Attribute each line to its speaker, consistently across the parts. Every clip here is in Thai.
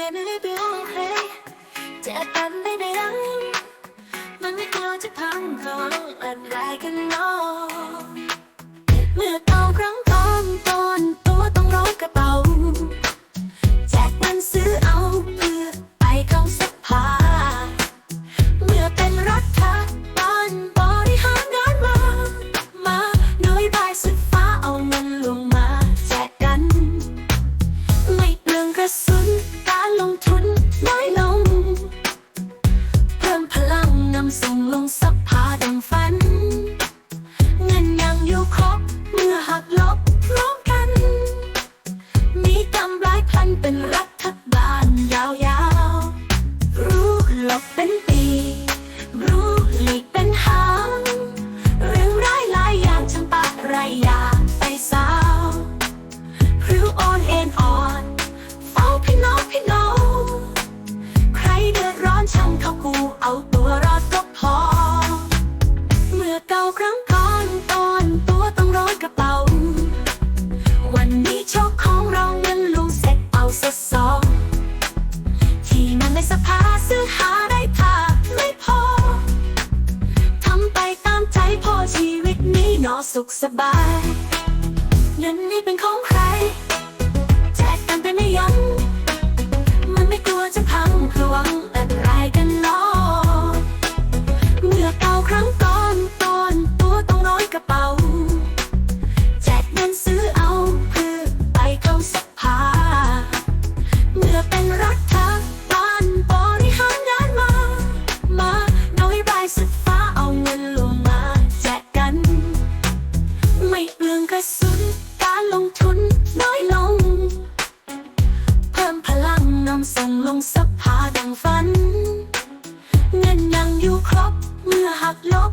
Speaker 1: ไม่ไปลองใครจะตันไม่ได้ยังมันไม่กลัวจะพังเพราะอะไรกันนาะเมื่อเก่าครั้งก่อนตอนตัวต้องร้อยกระเป๋าแจกเงินซื้อเอาเพื่อไปเข้าสักผ้าเมื่อเป็นรัฐบาลบริหารงานมา มาโดยบายสุดฟ้าเอาเงินลงมาแจกกัน ไม่เปลืองกระสุน ลงทุนน้อยลง เพิ่มพลังนำส่งลงสัพพาดังฝัน เงินยังอยู่ครบเมื่อหักลบพร้อมกัน มีกำไรพันเป็นรัฐบาลยาวๆ รู้หลบเป็นปี รู้หลีกเป็นหางเรื่องร้ายหลายอย่างจำปะไรอยากไปสาวพริ้วอ่อนเอ็นอ่อนเฝ้า อนช่างเขากูเอาตัวรอดก็พอ เมื่อเก่าครั้งก่อนตอนตัวต้องร้อนกระเป๋า วันนี้โชคของเราเงินลุงเสร็จเอาสะสอง ที่มันในสภาซื้อหาได้ถ้าไม่พอ ทำไปตามใจพอชีวิตนี้นอสุขสบายเงินนี่เป็นของใครแจกกันไปไม่ยั้งมันไม่กลัวจะพังเพื่อวัง การลงทุนน้อยลง เพิ่มพลังนำส่งลงสภาดังฝัน เงินยังอยู่ครบเมื่อหักลบ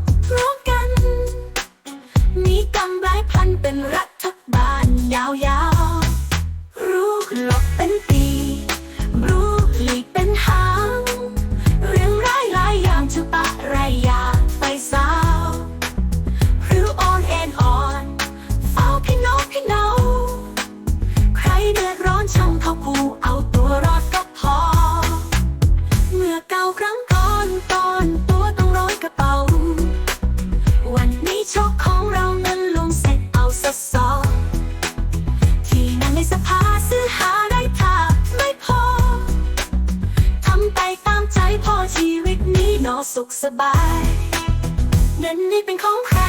Speaker 1: สุขสบายเงินนี่เป็นของใคร